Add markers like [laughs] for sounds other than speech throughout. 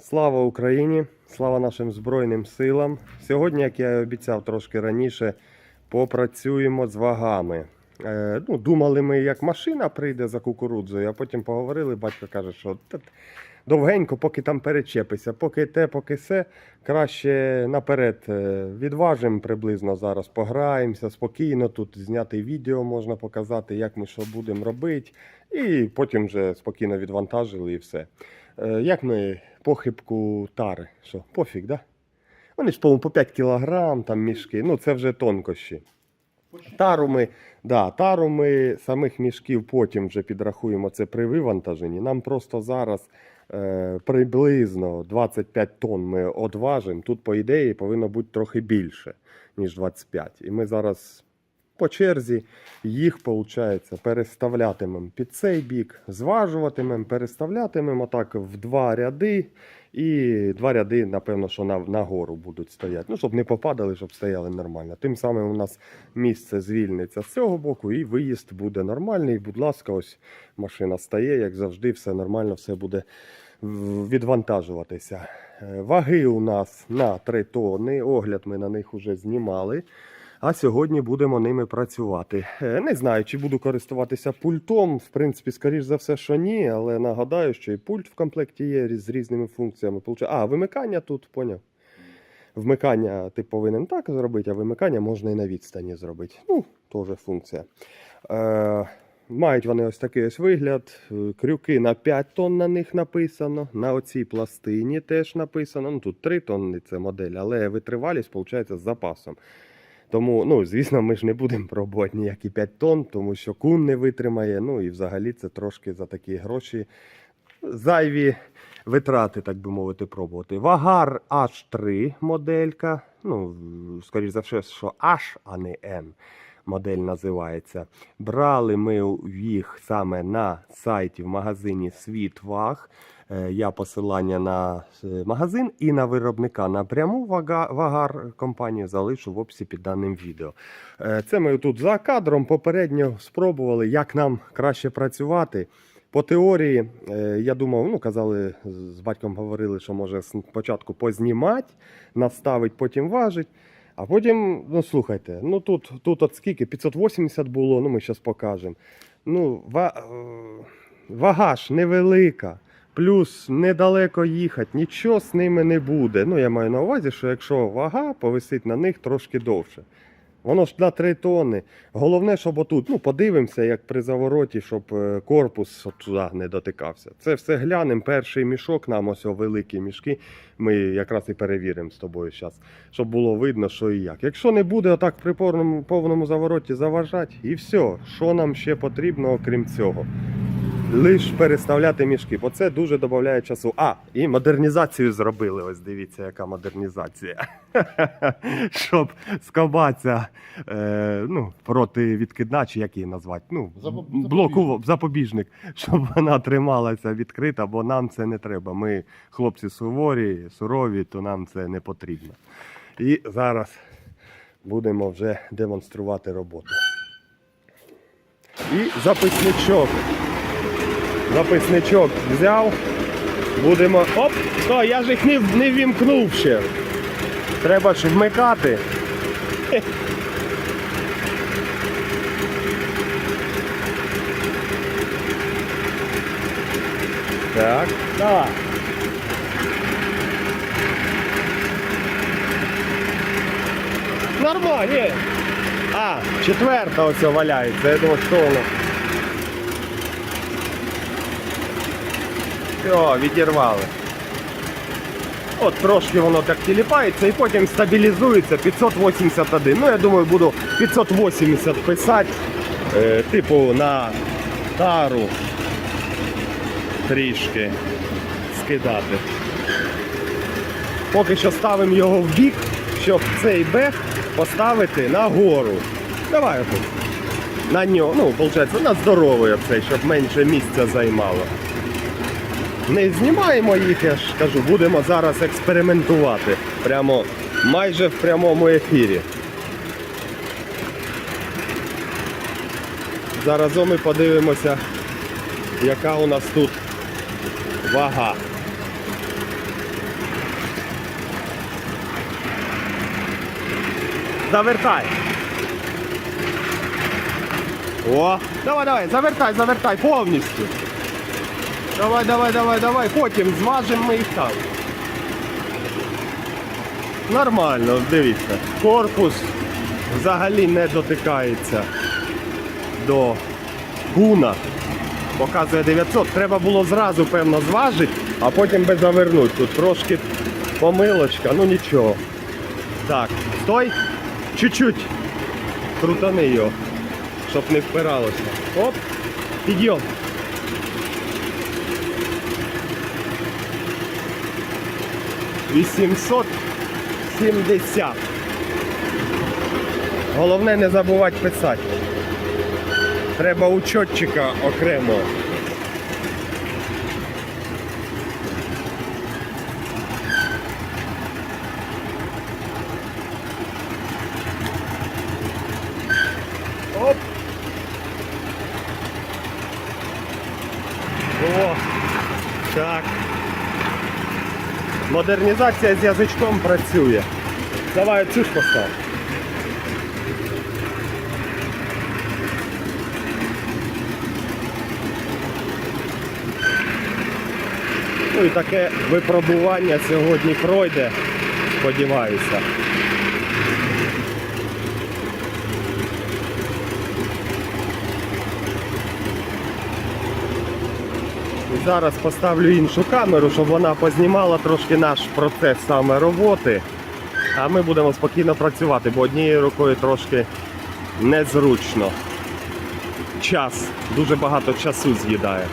Слава Україні! Слава нашим Збройним силам! Сьогодні, як я і обіцяв трошки раніше, попрацюємо з вагами. Е, ну, думали ми, як машина прийде за кукурудзою, а потім поговорили. Батько каже, що довгенько, поки там перечепися, поки те, поки се, краще наперед е, відважимо приблизно зараз, пограємося спокійно. Тут зняти відео можна показати, як ми що будемо робити, і потім вже спокійно відвантажили і все. Е, Як ми похибку тари? Що, пофіг, да? Вони ж, по 5 кілограм там мішки, ну це вже тонкощі. Тару ми, да, тару ми самих мішків потім вже підрахуємо це при вивантаженні. Нам просто зараз е, приблизно 25 тонн ми одважимо. Тут, по ідеї, повинно бути трохи більше, ніж 25. І ми зараз по черзі їх, виходить, переставлятимемо під цей бік, зважуватимемо, переставлятимемо так в два ряди. І два ряди, напевно, що на, нагору будуть стояти. Ну, щоб не попадали, щоб стояли нормально. Тим самим у нас місце звільниться з цього боку, і виїзд буде нормальний. Будь ласка, ось машина стає, як завжди, все нормально, все буде відвантажуватися. Е, Ваги у нас на 3 тонни. Огляд ми на них вже знімали. А сьогодні будемо ними працювати. Е, Не знаю, чи буду користуватися пультом. В принципі, скоріш за все, що ні, але нагадаю, що і пульт в комплекті є з різними функціями. А, вимикання тут, поняв. Вмикання ти повинен так зробити, а вимикання можна і на відстані зробити. Ну, теж функція. Е, мають вони ось такий ось вигляд. Е, Крюки на 5 тонн на них написано. На оцій пластині теж написано. Ну тут 3 тонни це модель, але витривалість, виходить, з запасом. Тому, ну, звісно, ми ж не будемо пробувати ніякі 5 тонн, тому що кун не витримає. Ну і взагалі це трошки за такі гроші зайві витрати, так би мовити, пробувати. Вагар H3 моделька. Ну, скоріш за все, що H, а не N модель називається. Брали ми їх саме на сайті в магазині Світваг. Е, Я посилання на е, магазин і на виробника напряму вага- вагар компанію залишу в описі під даним відео. Е, Це ми тут за кадром попередньо спробували, як нам краще працювати. По теорії, я думав, ну казали, з батьком говорили, що може спочатку познімати, наставить, потім важить. А потім, ну слухайте, ну тут, тут от скільки? 580 було, ну ми зараз покажемо. Ну, е, вага ж невелика, плюс недалеко їхати, нічого з ними не буде. Ну, я маю на увазі, що якщо вага повисить на них трошки довше. Воно ж на 3 тонни. Головне, щоб отут, ну, подивимося, як при завороті, щоб е, корпус от туди не дотикався. Це все глянемо. Перший мішок, нам ось о, великі мішки. Ми якраз і перевіримо з тобою зараз, щоб було видно, що і як. Якщо не буде отак при повному, повному завороті заважати, і все, що нам ще потрібно, окрім цього. Лиш переставляти мішки, бо це дуже додає часу. А, і модернізацію зробили. Ось дивіться, яка модернізація. [laughs] Щоб скобаця е, ну, проти відкидна, чи як її назвати? Ну, блоку запобіжник, [laughs] щоб вона трималася відкрита, бо нам це не треба. Ми хлопці суворі, сурові, то нам це не потрібно. І зараз будемо вже демонструвати роботу. І записничок. Записничок взяв. Будемо. Оп! О, я ж їх не, не вімкнув ще. Треба ж вмикати. [laughs] Так. Давай. Нормально. А, четверта ось валяється. Я думаю, що воно. Все, відірвали. От трошки воно так тіліпається і потім стабілізується 581. Ну, я думаю, буду 580 писати. Е, типу на тару трішки скидати. Поки що ставимо його в бік, щоб цей бег поставити нагору. Давай отут. На нього, ну, виходить, на здоровий оцей, щоб менше місця займало не знімаємо їх, я ж кажу, будемо зараз експериментувати. Прямо майже в прямому ефірі. Заразом ми подивимося, яка у нас тут вага. Завертай. О, давай, давай, завертай, завертай повністю. Давай, давай, давай, давай. Потім зважимо їх там. Нормально, дивіться. Корпус взагалі не дотикається до гуна. Показує 900. Треба було зразу, певно, зважити, а потім би завернути. Тут трошки помилочка, ну нічого. Так, стой. Чуть-чуть. Крутани його, щоб не впиралося. Оп, підйом. Вісімсот сімдесят. Головне не забувати писати. Треба учетчика окремо. Оп. О, так. Модернізація з язичком працює. Давай цю ж постав. Ну і таке випробування сьогодні пройде, сподіваюся. Зараз поставлю іншу камеру, щоб вона познімала трошки наш процес саме роботи. А ми будемо спокійно працювати, бо однією рукою трошки незручно. Час, дуже багато часу з'їдає.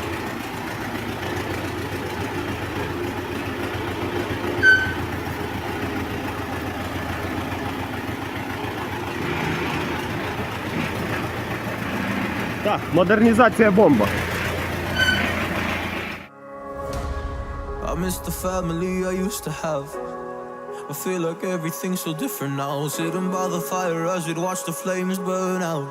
Так, модернізація бомба. I miss the family I used to have. I feel like everything's so different now. Sitting by the fire as we'd watch the flames burn out.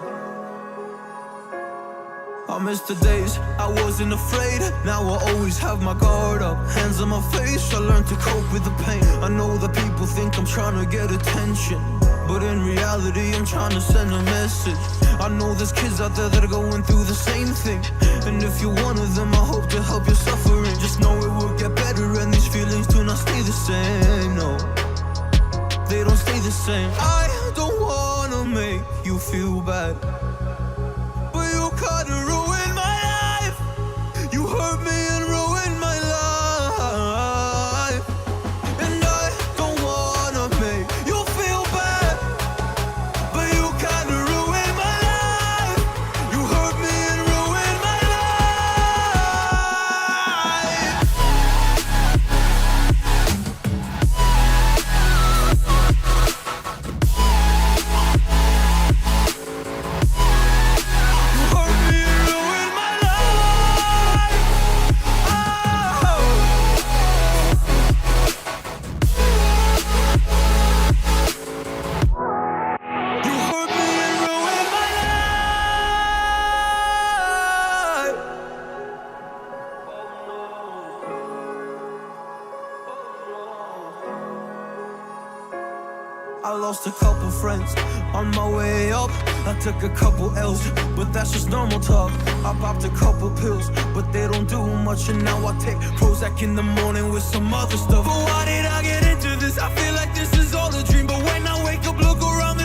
I miss the days I wasn't afraid. Now I always have my guard up. Hands on my face, I learned to cope with the pain. I know that think I'm trying to get attention. But in reality, I'm trying to send a message. I know there's kids out there that are going through the same thing. And if you're one of them, I hope to help your suffering. Just know it will get better, and these feelings do not stay the same. No, they don't stay the same. I don't wanna make you feel bad. Friends on my way up. I took a couple L's, but that's just normal talk. I popped a couple pills, but they don't do much. And now I take Prozac in the morning with some other stuff. But why did I get into this? I feel like this is all a dream. But when I wake up, look around,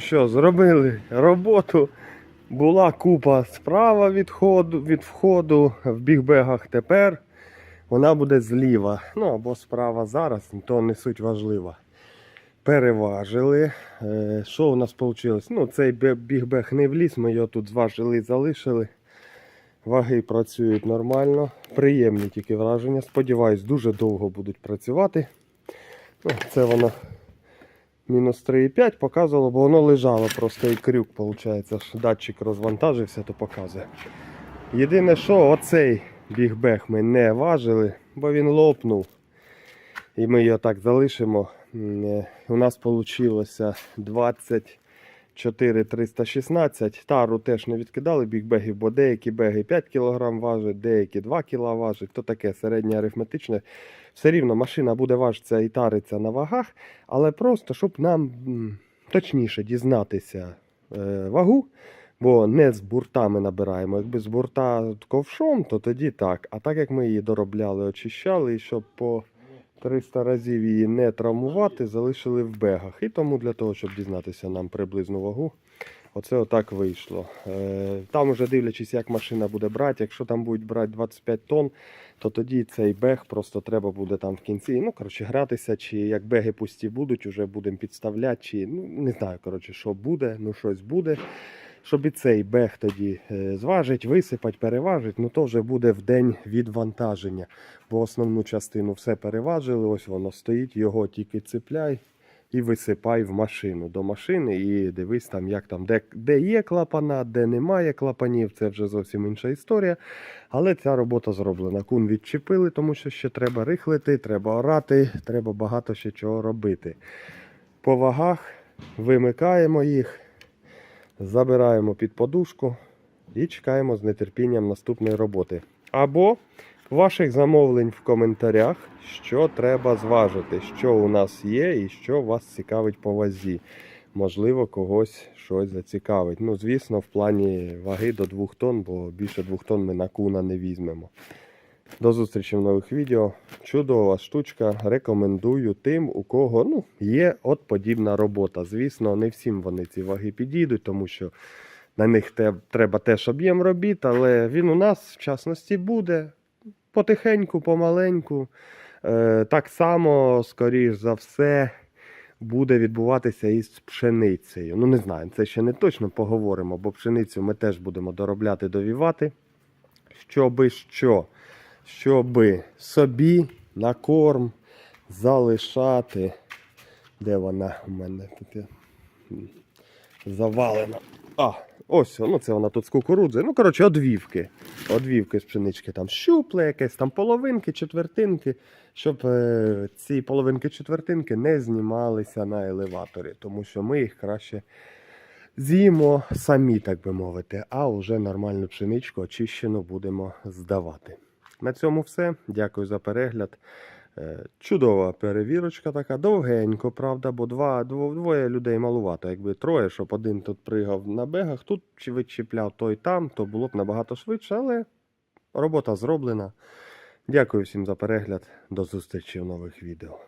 Що, зробили роботу. Була купа справа від, ходу, від входу в бігбегах тепер. Вона буде зліва. Ну або справа зараз, то не суть важлива. Переважили. Е, Що у нас вийшло? Ну, цей бігбег не вліз, ми його тут зважили і залишили. Ваги працюють нормально. Приємні тільки враження. Сподіваюсь, дуже довго будуть працювати. Ну, це воно мінус 3,5 показувало, бо воно лежало просто і крюк, виходить, що датчик розвантажився, то показує. Єдине, що оцей бігбег ми не важили, бо він лопнув. І ми його так залишимо. Е, У нас вийшло 24 316. Тару теж не відкидали бігбегів, бо деякі беги 5 кг важать, деякі 2 кг важать. То таке середнє арифметичне. Все рівно машина буде важитися і тариться на вагах, але просто щоб нам точніше дізнатися е, вагу. Бо не з буртами набираємо. Якби з бурта ковшом, то тоді так. А так як ми її доробляли, очищали, і щоб по 300 разів її не травмувати, залишили в бегах. І тому для того, щоб дізнатися нам приблизну вагу, оце отак вийшло. Е, Там уже дивлячись, як машина буде брати, якщо там будуть брати 25 тонн, то тоді цей бег просто треба буде там в кінці. Ну, коротше, гратися, чи як беги пусті будуть, вже будемо підставляти, чи ну не знаю, коротше, що буде, ну щось буде. Щоб і цей бег тоді е, зважить, висипать, переважить, ну то вже буде в день відвантаження. Бо основну частину все переважили, ось воно стоїть, його тільки цепляй і висипай в машину до машини і дивись там, як там, де, де є клапана, де немає клапанів, це вже зовсім інша історія. Але ця робота зроблена. Кун відчепили, тому що ще треба рихлити, треба орати, треба багато ще чого робити. По вагах вимикаємо їх, забираємо під подушку і чекаємо з нетерпінням наступної роботи. Або ваших замовлень в коментарях, що треба зважити, що у нас є і що вас цікавить по вазі. Можливо, когось щось зацікавить. Ну, звісно, в плані ваги до 2 тонн, бо більше 2 тонн ми на куна не візьмемо. До зустрічі в нових відео. Чудова штучка. Рекомендую тим, у кого ну, є от подібна робота. Звісно, не всім вони ці ваги підійдуть, тому що на них треба теж об'єм робіт, але він у нас в частності буде потихеньку, помаленьку. Е, так само, скоріш за все, буде відбуватися із пшеницею. Ну, не знаю, це ще не точно поговоримо, бо пшеницю ми теж будемо доробляти, довівати. Щоби що? Щоби собі на корм залишати. Де вона у мене тут завалена. А, ось, ну це вона тут з кукурудзи. Ну, коротше, одвівки. Одвівки з пшенички там щупле, якесь там половинки, четвертинки, щоб е, ці половинки четвертинки не знімалися на елеваторі, тому що ми їх краще з'їмо самі, так би мовити, а вже нормальну пшеничку очищену будемо здавати. На цьому все. Дякую за перегляд. Е, Чудова перевірочка така, довгенько, правда, бо два, дво- двоє людей малувато. Якби троє, щоб один тут пригав на бегах, тут чи вичіпляв той там, то було б набагато швидше, але робота зроблена. Дякую всім за перегляд. До зустрічі в нових відео.